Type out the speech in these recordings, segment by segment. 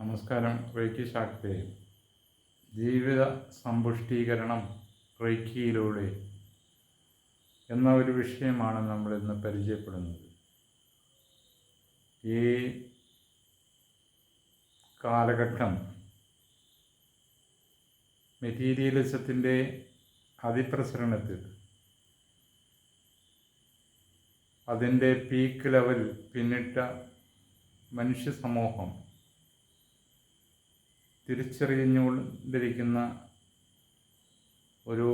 നമസ്കാരം റേക്കി ശാക്തേ ജീവിത സമ്പുഷ്ടീകരണം റേക്കിയിലൂടെ എന്ന ഒരു വിഷയമാണ് നമ്മൾ ഇന്ന് പരിചയപ്പെടുന്നത്. ഈ കാലഘട്ടം മെറ്റീരിയലിസത്തിന്റെ അതിപ്രസരണത്തിൽ അതിന്റെ പീക്ക് ലെവൽ പിന്നിട്ട മനുഷ്യ സമൂഹം തിരിച്ചറിഞ്ഞുകൊണ്ടിരിക്കുന്ന ഒരു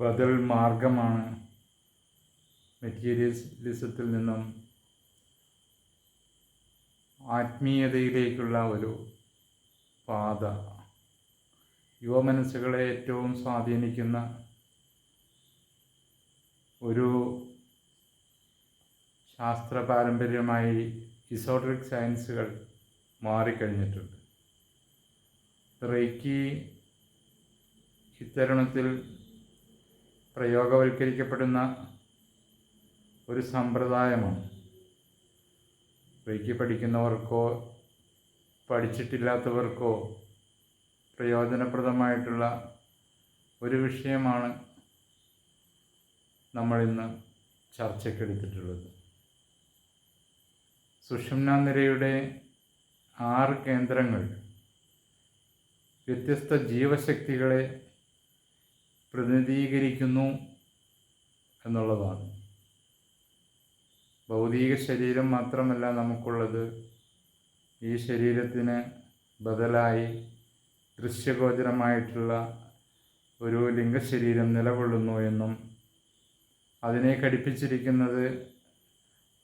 ബദൽ മാർഗമാണ് മെറ്റീരിയലിസത്തിൽ നിന്നും ആത്മീയതയിലേക്കുള്ള ഒരു പാത. യുവമനസ്സുകളെ ഏറ്റവും സ്വാധീനിക്കുന്ന ഒരു ശാസ്ത്ര പാരമ്പര്യമായി ഇസോട്രിക് സയൻസുകൾ മാറിക്കഴിഞ്ഞിട്ടുണ്ട്. റേക്കി ഇത്തരുണത്തിൽ പ്രയോഗവൽക്കരിക്കപ്പെടുന്ന ഒരു സമ്പ്രദായമാണ്. റേക്കി പഠിക്കുന്നവർക്കോ പഠിച്ചിട്ടില്ലാത്തവർക്കോ പ്രയോജനപ്രദമായിട്ടുള്ള ഒരു വിഷയമാണ് നമ്മളിന്ന് ചർച്ചയ്ക്കെടുത്തിട്ടുള്ളത്. സുഷുമ്ന നിരയുടെ ആറ് കേന്ദ്രങ്ങൾ വ്യത്യസ്ത ജീവശക്തികളെ പ്രതിനിധീകരിക്കുന്നു എന്നുള്ളതാണ്. ഭൗതിക ശരീരം മാത്രമല്ല നമുക്കുള്ളത്. ഈ ശരീരത്തിന് ബദലായി ദൃശ്യഗോചരമായിട്ടുള്ള ഒരു ലിംഗശരീരം നിലകൊള്ളുന്നു എന്നും അതിനെ ഘടിപ്പിച്ചിരിക്കുന്നത്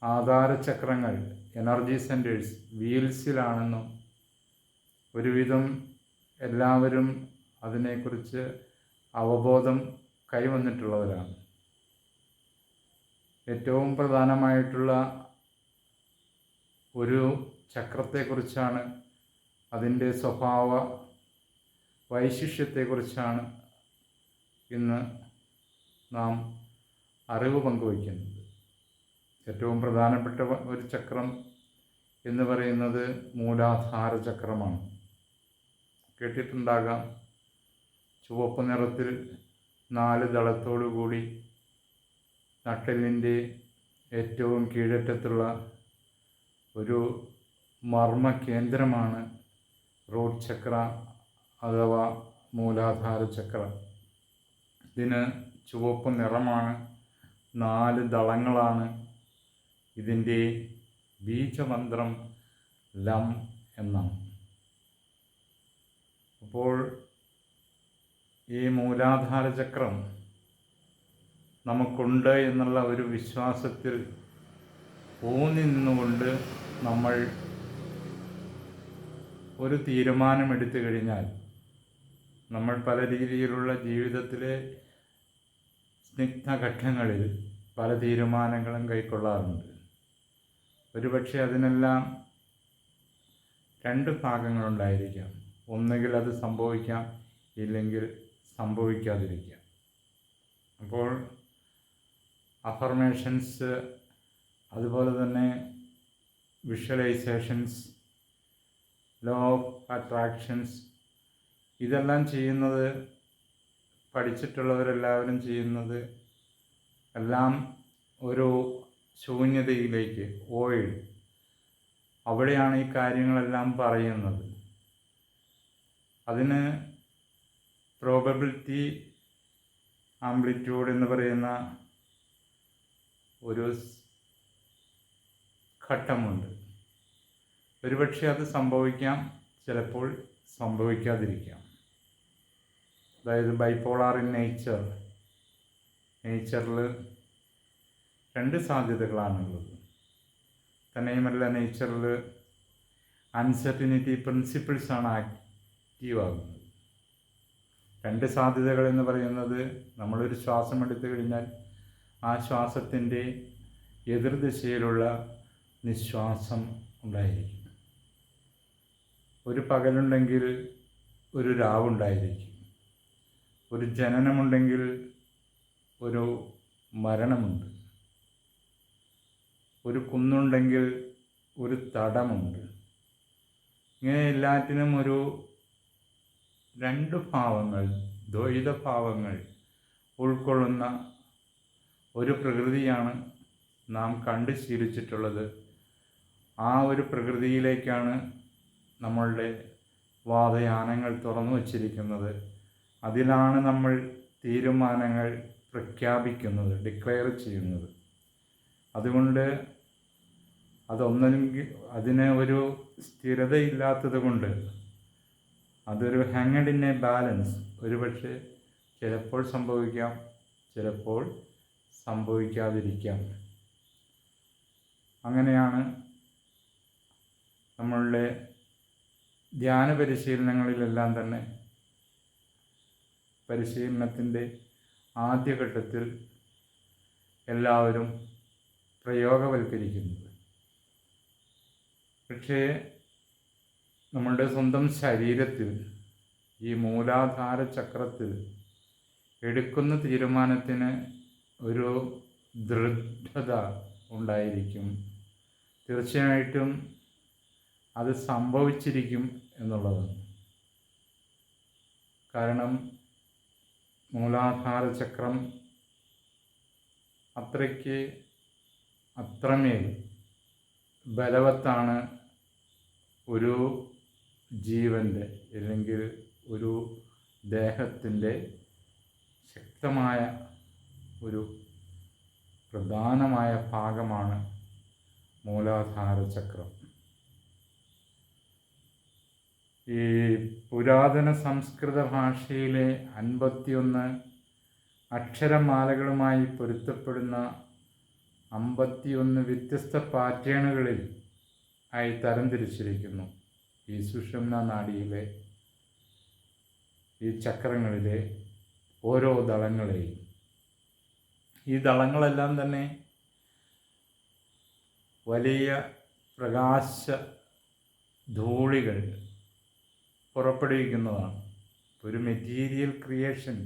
ആധാരചക്രങ്ങൾ എനർജി സെന്റേഴ്സ് വീൽസിലാണെന്നും ഒരുവിധം എല്ലാവരും അതിനെക്കുറിച്ച് അവബോധം കൈവന്നിട്ടുള്ളവരാണ്. ഏറ്റവും പ്രധാനമായിട്ടുള്ള ഒരു ചക്രത്തെക്കുറിച്ചാണ് അതിന്റെ സ്വഭാവ വൈശിഷ്യത്തെക്കുറിച്ചാണ് ഇന്ന് നാം അറിവ് പങ്കുവയ്ക്കുന്നത്. ഏറ്റവും പ്രധാനപ്പെട്ട ഒരു ചക്രം എന്ന് പറയുന്നത് മൂലാധാര ചക്രമാണ്. കേട്ടിട്ടുണ്ടാകാം. ചുവപ്പ് നിറത്തിൽ നാല് ദളത്തോടു കൂടി നട്ടലിന്റെ ഏറ്റവും കീഴറ്റത്തുള്ള ഒരു മർമ്മ കേന്ദ്രമാണ് റോഡ് ചക്ര അഥവാ മൂലാധാര ചക്ര. ഇതിന് ചുവപ്പ് നിറമാണ് നാല് ദളങ്ങളാണ്. ഇതിന്റെ ബീജമന്ത്രം ലം എന്നാണ്. അപ്പോൾ ഈ മൂലാധാര ചക്രം നമുക്കുണ്ട് എന്നുള്ള ഒരു വിശ്വാസത്തിൽ ഊന്നി നിന്നുകൊണ്ട് നമ്മൾ ഒരു തീരുമാനമെടുത്തു കഴിഞ്ഞാൽ നമ്മൾ പല രീതിയിലുള്ള ജീവിതത്തിലെ സ്നിഗ്ധഘട്ടങ്ങളിൽ പല തീരുമാനങ്ങളും കൈക്കൊള്ളാറുണ്ട്. ഒരുപക്ഷെ അതിനെല്ലാം രണ്ട് ഭാഗങ്ങളുണ്ടായിരിക്കാം. ഒന്നുകിൽ അത് സംഭവിക്കാം ഇല്ലെങ്കിൽ സംഭവിക്കാതിരിക്കാം. അപ്പോൾ അഫർമേഷൻസ് അതുപോലെ തന്നെ വിഷ്വലൈസേഷൻസ് ലോ ഓഫ് അട്രാക്ഷൻസ് ഇതെല്ലാം ചെയ്യുന്നത് പഠിച്ചിട്ടുള്ളവരെല്ലാവരും ചെയ്യുന്നത് എല്ലാം ഒരു ശൂന്യതയിലേക്ക് ഓയിൽ അവിടെയാണ് ഈ കാര്യങ്ങളെല്ലാം പറയുന്നത്. അതിന് പ്രോബബിലിറ്റി ആംപ്ലിറ്റ്യൂഡ് എന്ന് പറയുന്ന ഒരു ഘട്ടമുണ്ട്. ഒരുപക്ഷെ അത് സംഭവിക്കാം ചിലപ്പോൾ സംഭവിക്കാതിരിക്കാം. അതായത് ബൈപ്പോളാർ ഇൻ നേച്ചർ നേച്ചറിൽ രണ്ട് സാധ്യതകളാണുള്ളത്. തന്നെയുമല്ല നേച്ചറിൽ അൺസർട്ടിനിറ്റി പ്രിൻസിപ്പിൾസാണ് ആക്റ്റീവ് ആകുന്നത് രണ്ട് സാധ്യതകൾ എന്ന് പറയുന്നത് നമ്മളൊരു ശ്വാസം എടുത്തു കഴിഞ്ഞാൽ ആ ശ്വാസത്തിന്റെ എതിർദിശയിലുള്ള നിശ്വാസം ഉണ്ടായിരിക്കും. ഒരു പകലുണ്ടെങ്കിൽ ഒരു രാവുണ്ടായിരിക്കും ഒരു ജനനമുണ്ടെങ്കിൽ ഒരു മരണമുണ്ട്. ഒരു കുന്നുണ്ടെങ്കിൽ ഒരു തടമുണ്ട്. ഇങ്ങനെ എല്ലാറ്റിനും ഒരു രണ്ട് ഭാവങ്ങൾ ദ്വൈത ഭാവങ്ങൾ ഉൾക്കൊള്ളുന്ന ഒരു പ്രകൃതിയാണ് നാം കണ്ടു ശീലിച്ചിട്ടുള്ളത്. ആ ഒരു പ്രകൃതിയിലേക്കാണ് നമ്മളുടെ വാദയാനങ്ങൾ തുറന്നു വച്ചിരിക്കുന്നത്. അതിലാണ് നമ്മൾ തീരുമാനങ്ങൾ പ്രഖ്യാപിക്കുന്നത് ഡിക്ലെയർ ചെയ്യുന്നത്. അതുകൊണ്ട് അതൊന്നെങ്കിൽ അതിന് ഒരു സ്ഥിരതയില്ലാത്തത് കൊണ്ട് അതൊരു ഹാങ്ങഡ് ഇൻ എ ബാലൻസ് ഒരുപക്ഷെ ചിലപ്പോൾ സംഭവിക്കാം ചിലപ്പോൾ സംഭവിക്കാതിരിക്കാം. അങ്ങനെയാണ് നമ്മളുടെ ധ്യാന പരിശീലനങ്ങളിലെല്ലാം തന്നെ പരിശീലനത്തിന്റെ ആദ്യഘട്ടത്തിൽ എല്ലാവരും പ്രയോഗവൽക്കരിക്കുന്നത്. പക്ഷേ നമ്മളുടെ സ്വന്തം ശരീരത്തിൽ ഈ മൂലാധാര ചക്രത്തിൽ എടുക്കുന്ന തീരുമാനത്തിന് ഒരു ദൃഢത ഉണ്ടായിരിക്കും. തീർച്ചയായിട്ടും അത് സംഭവിച്ചിരിക്കും എന്നുള്ളതാണ് കാരണം മൂലാധാര ചക്രം അത്രയ്ക്ക് അത്രമേൽ ബലവത്താണ് ഒരു ജീവന്റെ അല്ലെങ്കിൽ ഒരു ദേഹത്തിന്റെ ശക്തമായ ഒരു പ്രധാനമായ ഭാഗമാണ് മൂലാധാര ചക്രം. ഈ പുരാതന സംസ്കൃത ഭാഷയിലെ അൻപത്തിയൊന്ന് അക്ഷരമാലകളുമായി പൊരുത്തപ്പെടുന്ന അമ്പത്തിയൊന്ന് വ്യത്യസ്ത പാറ്റേണുകളിൽ ആയി തരംതിരിച്ചിരിക്കുന്നു. ഈ സുഷുമ്ന നാഡിയിലെ ഈ ചക്രങ്ങളിലെ ഓരോ ദളങ്ങളെയും. ഈ ദളങ്ങളെല്ലാം തന്നെ വലിയ പ്രകാശ ധൂളികൾ പുറപ്പെടുവിക്കുന്നതാണ്. ഒരു മെറ്റീരിയൽ ക്രിയേഷൻ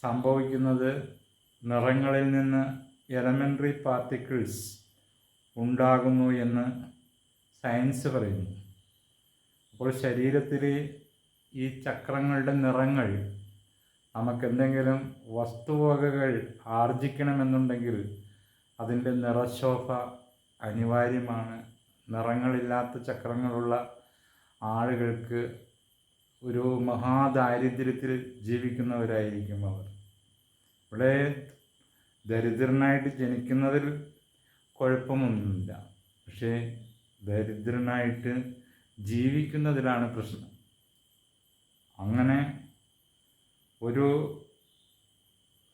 സംഭവിക്കുന്നത് നിറങ്ങളിൽ നിന്ന് എലമെന്ററി പാർട്ടിക്കിൾസ് ഉണ്ടാകുന്നു എന്ന് സയൻസ് പറയുന്നു. അപ്പോൾ ശരീരത്തിൽ ഈ ചക്രങ്ങളുടെ നിറങ്ങൾ നമുക്കെന്തെങ്കിലും വസ്തുവകകൾ ആർജിക്കണമെന്നുണ്ടെങ്കിൽ അതിന്റെ നിറശോഭ അനിവാര്യമാണ്. നിറങ്ങളില്ലാത്ത ചക്രങ്ങളുള്ള ആളുകൾക്ക് ഒരു മഹാദാരിദ്ര്യത്തിൽ ജീവിക്കുന്നവരായിരിക്കും അവർ. ഇവിടെ ദരിദ്രനായിട്ട് ജനിക്കുന്നതിൽ കുഴപ്പമൊന്നുമില്ല. പക്ഷേ ദരിദ്രനായിട്ട് ജീവിക്കുന്നതിലാണ് പ്രശ്നം. അങ്ങനെ ഒരു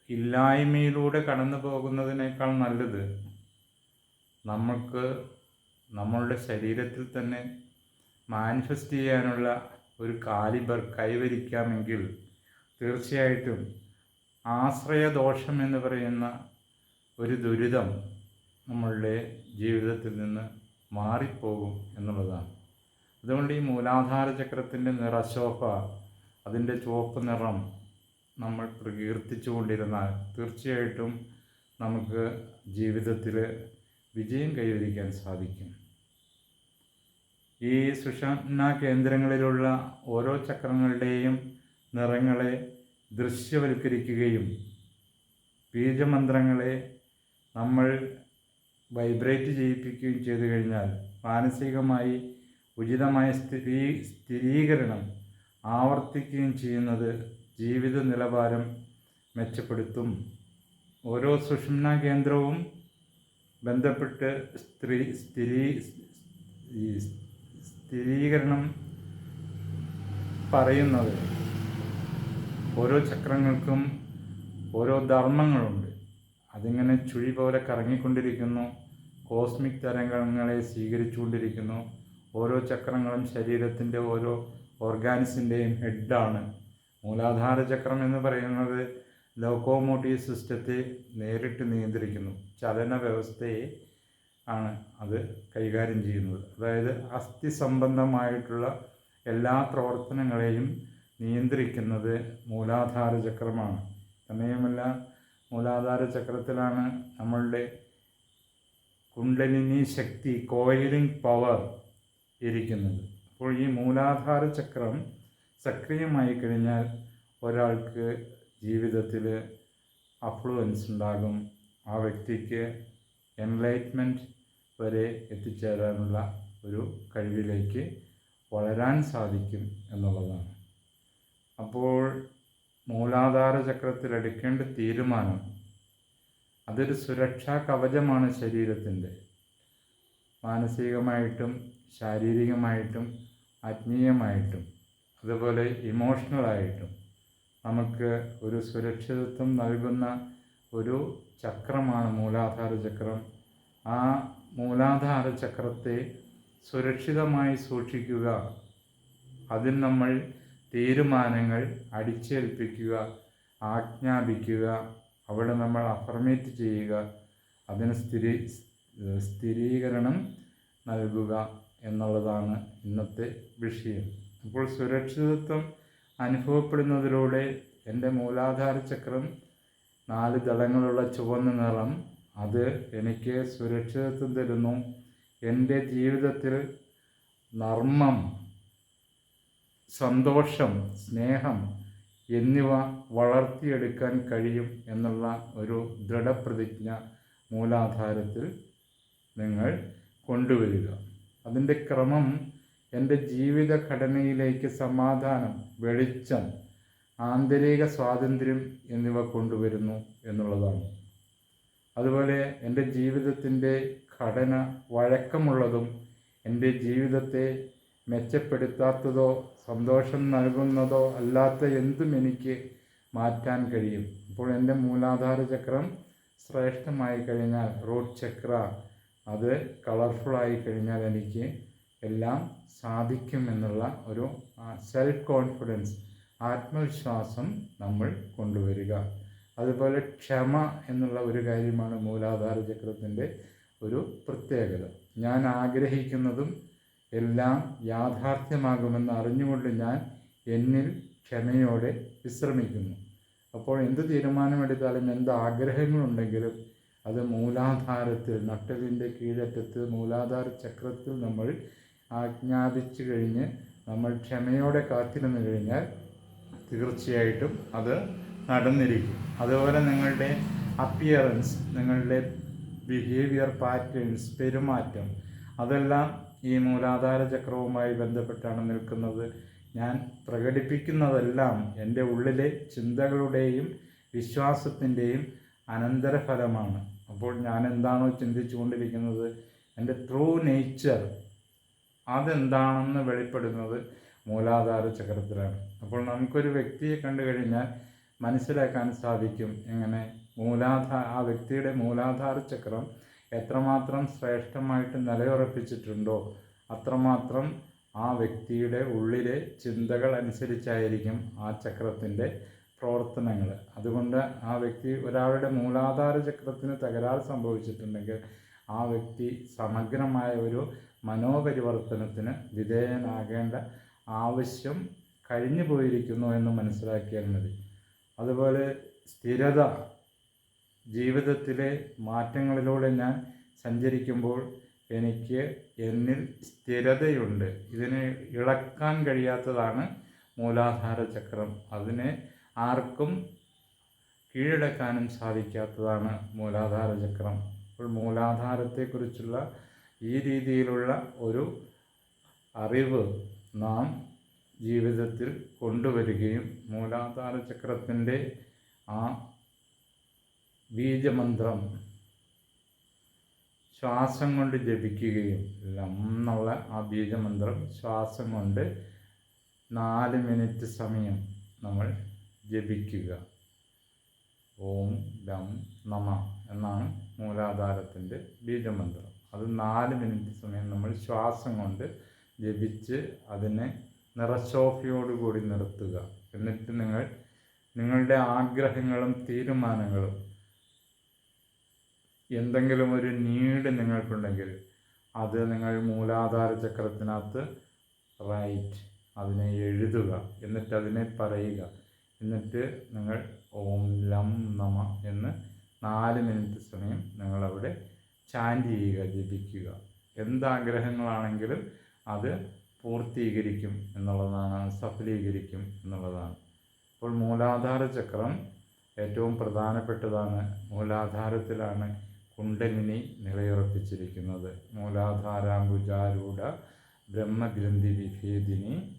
ഇല്ലായ്മയിലൂടെ കടന്നു പോകുന്നതിനേക്കാൾ നല്ലത് നമ്മൾക്ക് നമ്മളുടെ ശരീരത്തിൽ തന്നെ മാനിഫെസ്റ്റ് ചെയ്യാനുള്ള ഒരു കാലിബർ കൈവരിക്കാമെങ്കിൽ തീർച്ചയായിട്ടും ആശ്രയദോഷം എന്ന് പറയുന്ന ഒരു ദുരിതം നമ്മളുടെ ജീവിതത്തിൽ നിന്ന് മാറിപ്പോകും എന്നുള്ളതാണ്. അതുകൊണ്ട് ഈ മൂലാധാര ചക്രത്തിന്റെ നിറശോഭ അതിന്റെ ചുവപ്പ് നിറം നമ്മൾ പ്രകീർത്തിച്ചു കൊണ്ടിരുന്നാൽ തീർച്ചയായിട്ടും നമുക്ക് ജീവിതത്തിൽ വിജയം കൈവരിക്കാൻ സാധിക്കും. ഈ സുഷമ കേന്ദ്രങ്ങളിലുള്ള ഓരോ ചക്രങ്ങളുടെയും നിറങ്ങളെ ദൃശ്യവൽക്കരിക്കുകയും ബീജമന്ത്രങ്ങളെ നമ്മൾ വൈബ്രേറ്റ് ചെയ്യിപ്പിക്കുകയും ചെയ്തു കഴിഞ്ഞാൽ മാനസികമായി ഉചിതമായ സ്ഥിരീ സ്ഥിരീകരണം ആവർത്തിക്കുകയും ചെയ്യുന്നത് ജീവിത നിലവാരം മെച്ചപ്പെടുത്തും. ഓരോ സുഷുമ്ന കേന്ദ്രവും ബന്ധപ്പെട്ട് സ്ത്രീ സ്ഥിരീ സ്ഥിരീകരണം പറയുന്നത് ഓരോ ചക്രങ്ങൾക്കും ഓരോ ധർമ്മങ്ങളുണ്ട്. അതിങ്ങനെ ചുഴി പോലെ കറങ്ങിക്കൊണ്ടിരിക്കുന്നു. കോസ്മിക് തരംഗങ്ങളെ സ്വീകരിച്ചുകൊണ്ടിരിക്കുന്നു. ഓരോ ചക്രങ്ങളും ശരീരത്തിന്റെ ഓരോ ഓർഗാനിസിന്റെയും ഹെഡാണ്. മൂലാധാര ചക്രം എന്ന് പറയുന്നത് ലോക്കോമോട്ടീവ് സിസ്റ്റത്തെ നേരിട്ട് നിയന്ത്രിക്കുന്നു. ചലന വ്യവസ്ഥയെ ആണ് അത് കൈകാര്യം ചെയ്യുന്നത്. അതായത് അസ്ഥി സംബന്ധമായിട്ടുള്ള എല്ലാ പ്രവർത്തനങ്ങളെയും നിയന്ത്രിക്കുന്നത് മൂലാധാര ചക്രമാണ്. സമയമല്ല മൂലാധാര ചക്രത്തിലാണ് നമ്മളുടെ കുണ്ടലിനി ശക്തി കോയിലിംഗ് പവർ ഇരിക്കുന്നത്. അപ്പോൾ ഈ മൂലാധാര ചക്രം സക്രിയമായി കഴിഞ്ഞാൽ ഒരാൾക്ക് ജീവിതത്തിൽ അഫ്ലുവൻസ് ഉണ്ടാകും. ആ വ്യക്തിക്ക് എൻലൈറ്റ്മെന്റ് വരെ എത്തിച്ചേരാനുള്ള ഒരു കഴിവിലേക്ക് വളരാൻ സാധിക്കും എന്നുള്ളതാണ്. അപ്പോൾ മൂലാധാര ചക്രത്തിൽ എടുക്കേണ്ട തീരുമാനം അതൊരു സുരക്ഷാ കവചമാണ് ശരീരത്തിന്റെ. മാനസികമായിട്ടും ശാരീരികമായിട്ടും ആത്മീയമായിട്ടും അതുപോലെ ഇമോഷണലായിട്ടും നമുക്ക് ഒരു സുരക്ഷിതത്വം നൽകുന്ന ഒരു ചക്രമാണ് മൂലാധാര ചക്രം. ആ മൂലാധാര ചക്രത്തെ സുരക്ഷിതമായി സൂക്ഷിക്കുക. അതിൽ നമ്മൾ തീരുമാനങ്ങൾ അടിച്ചേൽപ്പിക്കുക ആജ്ഞാപിക്കുക അവിടെ നമ്മൾ അഫർമേറ്റ് ചെയ്യുക അതിന് സ്ഥിരീ സ്ഥിരീകരണം നൽകുക. എന്നുള്ളതാണ് ഇന്നത്തെ വിഷയം. അപ്പോൾ സുരക്ഷിതത്വം അനുഭവപ്പെടുന്നതിലൂടെ എന്റെ മൂലാധാര ചക്രം നാല് ദളങ്ങളുള്ള ചുവന്ന നിറം അത് എനിക്ക് സുരക്ഷിതത്വം തരുന്നു. എന്റെ ജീവിതത്തിൽ നർമ്മം സന്തോഷം സ്നേഹം എന്നിവ വളർത്തിയെടുക്കാൻ കഴിയും എന്നുള്ള ഒരു ദൃഢപ്രതിജ്ഞ മൂലാധാരത്തിൽ നിങ്ങൾ കൊണ്ടുവരിക. അതിന്റെ ക്രമം എന്റെ ജീവിതഘടനയിലേക്ക് സമാധാനം വെളിച്ചം ആന്തരിക സ്വാതന്ത്ര്യം എന്നിവ കൊണ്ടുവരുന്നു എന്നുള്ളതാണ്. അതുപോലെ എന്റെ ജീവിതത്തിന്റെ ഘടന വഴക്കമുള്ളതും എന്റെ ജീവിതത്തെ മെച്ചപ്പെടുത്താത്തതോ സന്തോഷം നൽകുന്നതോ അല്ലാത്ത എന്തും എനിക്ക് മാറ്റാൻ കഴിയും. അപ്പോൾ എന്റെ മൂലാധാര ചക്രം ശ്രേഷ്ഠമായി കഴിഞ്ഞാൽ റൂട്ട് ചക്ര. അത് കളർഫുള്ളായി കഴിഞ്ഞാൽ എനിക്ക് എല്ലാം സാധിക്കും എന്നുള്ള ഒരു സെൽഫ് കോൺഫിഡൻസ് ആത്മവിശ്വാസം നമ്മൾ കൊണ്ടുവരിക. അതുപോലെ ക്ഷമ എന്നുള്ള ഒരു കാര്യമാണ് മൂലാധാര ചക്രത്തിന്റെ ഒരു പ്രത്യേകത. ഞാൻ ആഗ്രഹിക്കുന്നതും എല്ലാം യാഥാർത്ഥ്യമാകുമെന്ന് അറിഞ്ഞുകൊണ്ട് ഞാൻ എന്നിൽ ക്ഷമയോടെ വിശ്രമിക്കുന്നു. അപ്പോൾ എന്ത് തീരുമാനമെടുത്താലും എന്ത് ആഗ്രഹങ്ങളുണ്ടെങ്കിലും അത് മൂലാധാരത്തിൽ നട്ടലിന്റെ കീഴറ്റത്ത് മൂലാധാര ചക്രത്തിൽ നമ്മൾ ആജ്ഞാപിച്ചു കഴിഞ്ഞ് നമ്മൾ ക്ഷമയോടെ കാത്തിരുന്നു കഴിഞ്ഞാൽ തീർച്ചയായിട്ടും അത് നടന്നിരിക്കും. അതുപോലെ നിങ്ങളുടെ അപ്പിയറൻസ് നിങ്ങളുടെ ബിഹേവിയർ പാറ്റേൺസ് പെരുമാറ്റം അതെല്ലാം ഈ മൂലാധാര ചക്രവുമായി ബന്ധപ്പെട്ടാണ് നിൽക്കുന്നത്. ഞാൻ പ്രകടിപ്പിക്കുന്നതെല്ലാം എന്റെ ഉള്ളിലെ ചിന്തകളുടെയും വിശ്വാസത്തിന്റെയും അനന്തരഫലമാണ്. അപ്പോൾ ഞാൻ എന്താണോ ചിന്തിച്ചുകൊണ്ടിരിക്കുന്നത്? എന്റെ ട്രൂ നേച്ചർ അതെന്താണെന്ന് വെളിപ്പെടുന്നത് മൂലാധാര ചക്രത്തിലാണ്. അപ്പോൾ നമുക്കൊരു വ്യക്തിയെ കണ്ടു കഴിഞ്ഞാൽ മനസ്സിലാക്കാൻ സാധിക്കും എങ്ങനെ മൂലാധാര ആ വ്യക്തിയുടെ മൂലാധാര ചക്രം എത്രമാത്രം ശ്രേഷ്ഠമായിട്ട് നിലയുറപ്പിച്ചിട്ടുണ്ടോ അത്രമാത്രം ആ വ്യക്തിയുടെ ഉള്ളിലെ ചിന്തകൾ അനുസരിച്ചായിരിക്കും ആ ചക്രത്തിന്റെ പ്രവർത്തനങ്ങൾ അതുകൊണ്ട് ആ വ്യക്തി ഒരാളുടെ മൂലാധാര ചക്രത്തിന് തകരാർ സംഭവിച്ചിട്ടുണ്ടെങ്കിൽ ആ വ്യക്തി സമഗ്രമായ ഒരു മനോപരിവർത്തനത്തിന് വിധേയനാകേണ്ട ആവശ്യം കഴിഞ്ഞു പോയിരിക്കുന്നു എന്ന് മനസ്സിലാക്കിയാൽ മതി. അതുപോലെ സ്ഥിരത. ജീവിതത്തിലെ മാറ്റങ്ങളിലൂടെ ഞാൻ സഞ്ചരിക്കുമ്പോൾ എനിക്ക് എന്നിൽ സ്ഥിരതയുണ്ട്. ഇതിനെ ഇളക്കാൻ കഴിയാത്തതാണ് മൂലാധാര ചക്രം. അതിനെ ആർക്കും കീഴടക്കാനും സാധിക്കാത്തതാണ് മൂലാധാര ചക്രം. അപ്പോൾ മൂലാധാരത്തെക്കുറിച്ചുള്ള ഈ രീതിയിലുള്ള ഒരു അറിവ് നാം ജീവിതത്തിൽ കൊണ്ടുവരികയും മൂലാധാര ചക്രത്തിന്റെ ആ ബീജമന്ത്രം ശ്വാസം കൊണ്ട് ജപിക്കുകയും ലം എന്നുള്ള ആ ബീജമന്ത്രം ശ്വാസം കൊണ്ട് നാല് മിനിറ്റ് സമയം നമ്മൾ ജപിക്കുക. ഓം ലം നമ എന്നാണ് മൂലാധാരത്തിന്റെ ബീജമന്ത്രം. അത് നാല് മിനിറ്റ് സമയം നമ്മൾ ശ്വാസം കൊണ്ട് ജപിച്ച് അതിനെ നിറശോഭയോടുകൂടി നിർത്തുക. എന്നിട്ട് നിങ്ങൾ നിങ്ങളുടെ ആഗ്രഹങ്ങളും തീരുമാനങ്ങളും എന്തെങ്കിലും ഒരു നീഡ് നിങ്ങൾക്കുണ്ടെങ്കിൽ അത് നിങ്ങൾ മൂലാധാര ചക്രത്തിനകത്ത് റൈറ്റ് അതിനെ എഴുതുക. എന്നിട്ട് അതിനെ പറയുക. എന്നിട്ട് നിങ്ങൾ ഓം ലം നമ എന്ന് നാല് മിനിറ്റ് സമയം നിങ്ങളവിടെ ചാൻഡ് ചെയ്യുക ജപിക്കുക. എന്താഗ്രഹങ്ങളാണെങ്കിലും അത് പൂർത്തീകരിക്കും എന്നുള്ളതാണ് സഫലീകരിക്കും എന്നുള്ളതാണ്. അപ്പോൾ മൂലാധാര ചക്രം ഏറ്റവും പ്രധാനപ്പെട്ടതാണ്. മൂലാധാരത്തിലാണ് കുണ്ടലിനി നിലയുറപ്പിച്ചിരിക്കുന്നത്. മൂലാധാരാംബുജാരൂഢ ബ്രഹ്മഗ്രന്ഥി വിഭേദിനി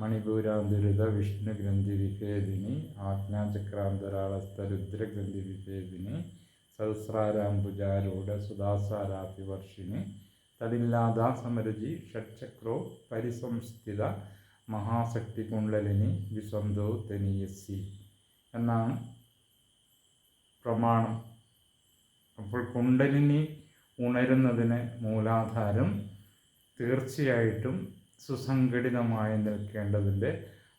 മണിപൂരാന്തരിത വിഷ്ണു വിഭേദിനി ആജ്ഞാചക്രാന്തരാളസ്ഥ രുദ്രഗ്രന്ഥി വിഭേദിനി സഹസ്രാരാംബുജാരൂഢ സുധാസാരാഭിവർഷിണി തടില്ലാത സമരജി ഷഡ്ചക്രോ പരിസംസ്ഥിത മഹാശക്തി കുണ്ടലിനി വിസ്വന്തോ തെനിയസി. എന്നാണ് പ്രമാണം. അപ്പോൾ കുണ്ടലിനി ഉണരുന്നതിന് മൂലാധാരം തീർച്ചയായിട്ടും സുസംഘടിതമായി നിൽക്കേണ്ടതിന്റെ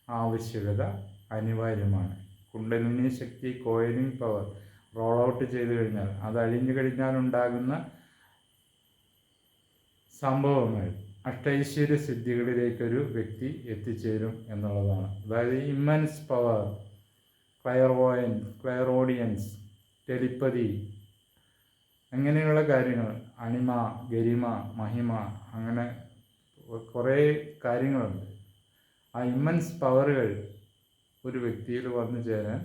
ആവശ്യകത അനിവാര്യമാണ്. Kundalini shakti coiling power roll out ചെയ്തു കഴിഞ്ഞാൽ അത് അഴിഞ്ഞു കഴിഞ്ഞാൽ ഉണ്ടാകുന്ന സംഭവങ്ങൾ അഷ്ടൈശ്വര്യ സിദ്ധികളിലേക്കൊരു വ്യക്തി എത്തിച്ചേരും എന്നുള്ളതാണ്. അതായത് immense power clairvoyant clairaudience telepathy അങ്ങനെയുള്ള കാര്യങ്ങൾ അണിമ ഗരിമ മഹിമ അങ്ങനെ കുറേ കാര്യങ്ങളുണ്ട്. ആ ഇമ്മൻസ് പവറുകൾ ഒരു വ്യക്തിയിൽ വന്നു ചേരാൻ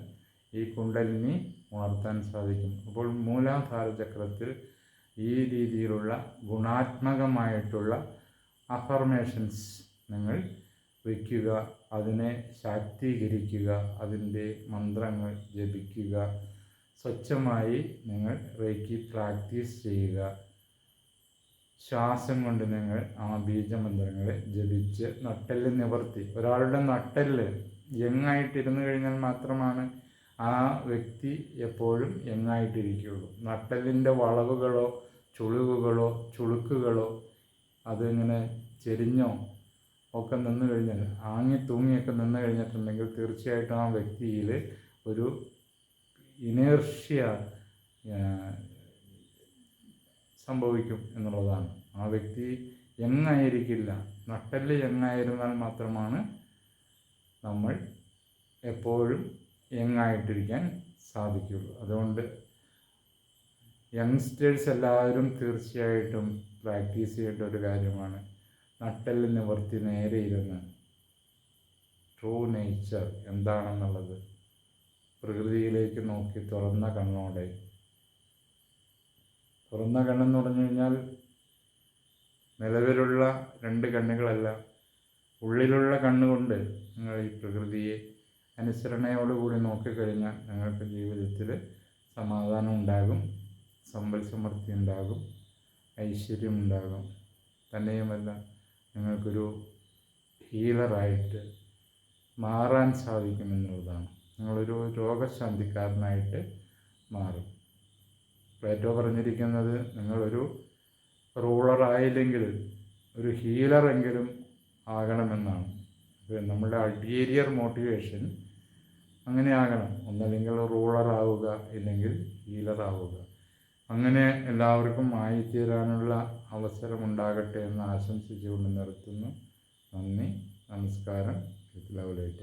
ഈ കുണ്ടലിനി ഉണർത്താൻ സാധിക്കും. അപ്പോൾ മൂലാധാര ചക്രത്തിൽ ഈ രീതിയിലുള്ള ഗുണാത്മകമായിട്ടുള്ള അഫർമേഷൻസ് നിങ്ങൾ വയ്ക്കുക അതിനെ ശാക്തീകരിക്കുക അതിന്റെ മന്ത്രങ്ങൾ ജപിക്കുക സ്വച്ഛമായി നിങ്ങൾ റേക്കി പ്രാക്ടീസ് ചെയ്യുക. ശ്വാസം കൊണ്ട് നിങ്ങൾ ആ ബീജമന്ത്രങ്ങൾ ജപിച്ച് നട്ടെല്ല് നിവർത്തി. ഒരാളുടെ നട്ടെല്ല് യങ്ങായിട്ടിരുന്നു കഴിഞ്ഞാൽ മാത്രമാണ് ആ വ്യക്തി എപ്പോഴും യങ്ങായിട്ടിരിക്കുകയുള്ളൂ നട്ടെല്ലിന്റെ വളവുകളോ ചുളിവുകളോ ചുളുക്കുകളോ അതിങ്ങനെ ചെരിഞ്ഞോ ഒക്കെ നിന്ന് കഴിഞ്ഞാൽ ആങ്ങി തൂങ്ങിയൊക്കെ നിന്ന് കഴിഞ്ഞിട്ടുണ്ടെങ്കിൽ തീർച്ചയായിട്ടും ആ വ്യക്തിയിൽ ഒരു ഇനേർഷ്യ സംഭവിക്കും എന്നുള്ളതാണ്. ആ വ്യക്തി യങ്ങായിരിക്കില്ല നട്ടൽ യങ്ങായിരുന്നാൽ മാത്രമാണ് നമ്മൾ എപ്പോഴും യങ്ങായിട്ടിരിക്കാൻ സാധിക്കുള്ളൂ അതുകൊണ്ട് യങ്സ്റ്റേഴ്സ് എല്ലാവരും തീർച്ചയായിട്ടും പ്രാക്ടീസ് ചെയ്യേണ്ട ഒരു കാര്യമാണ് നട്ടെല്ല് നിവർത്തി നേരെ ഇരുന്ന്. ട്രൂ നേച്ചർ എന്താണെന്നുള്ളത് പ്രകൃതിയിലേക്ക് നോക്കി തുറന്ന കണ്ണോടെ. തുറന്ന കണ്ണെന്ന് പറഞ്ഞു കഴിഞ്ഞാൽ നിലവിലുള്ള രണ്ട് കണ്ണുകളല്ല ഉള്ളിലുള്ള കണ്ണുകൊണ്ട് നിങ്ങൾ ഈ പ്രകൃതിയെ അനുസരണയോടുകൂടി നോക്കിക്കഴിഞ്ഞാൽ നിങ്ങൾക്ക് ജീവിതത്തിൽ സമാധാനം ഉണ്ടാകും സമ്പൽ സമൃദ്ധി ഉണ്ടാകും ഐശ്വര്യം ഉണ്ടാകും. തന്നെയുമല്ല നിങ്ങൾക്കൊരു ഹീലറായിട്ട് മാറാൻ സാധിക്കുമെന്നുള്ളതാണ് നിങ്ങളൊരു രോഗശാന്തിക്കാരനായിട്ട് മാറും. പ്ലേറ്റോ പറഞ്ഞിരിക്കുന്നത് നിങ്ങളൊരു റൂളറായില്ലെങ്കിൽ ഒരു ഹീലറെങ്കിലും ആകണമെന്നാണ്. നമ്മുടെ അൾട്ടീരിയർ മോട്ടിവേഷൻ അങ്ങനെ ആകണം ഒന്നല്ലെങ്കിൽ റൂളർ ആവുക ഇല്ലെങ്കിൽ ഹീലർ ആവുക അങ്ങനെ എല്ലാവർക്കും ആയിത്തീരാനുള്ള അവസരമുണ്ടാകട്ടെ എന്ന് ആശംസിച്ചുകൊണ്ട് നിർത്തുന്നു. നന്ദി നമസ്കാരം. Love light